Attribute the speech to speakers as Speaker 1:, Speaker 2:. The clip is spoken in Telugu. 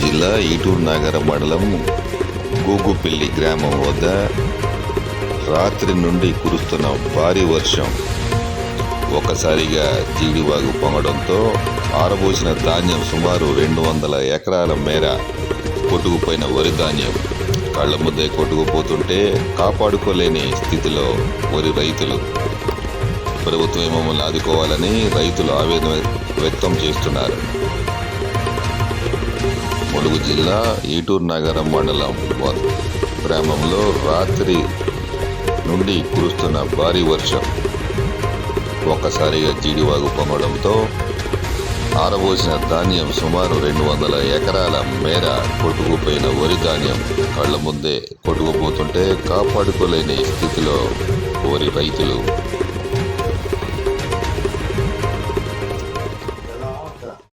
Speaker 1: జిల్లా ఈటూరు నగర మండలం గూగుపల్లి గ్రామం వద్ద రాత్రి నుండి కురుస్తున్న భారీ వర్షం. ఒక్కసారిగా జీడివాగు పొంగడంతో ఆరబోసిన ధాన్యం సుమారు రెండు వందల ఎకరాల మేర కొట్టుకుపోయిన వరి ధాన్యం. కళ్ళ ముద్దే కొట్టుకుపోతుంటే కాపాడుకోలేని స్థితిలో వరి రైతులు. ప్రభుత్వం మమ్మల్ని ఆదుకోవాలని రైతులు ఆవేదన వ్యక్తం చేస్తున్నారు. ములుగు జిల్లా ఈటూరు నగరం మండలం గ్రామంలో రాత్రి నుండి కురుస్తున్న భారీ వర్షం. ఒక్కసారిగా జీడివాగు పొంగడంతో ఆరబోసిన ధాన్యం సుమారు రెండు వందల ఎకరాల మేర కొట్టుకుపోయిన వరి ధాన్యం కళ్ళ ముందే కొట్టుకుపోతుంటే కాపాడుకోలేని స్థితిలో వరి రైతులు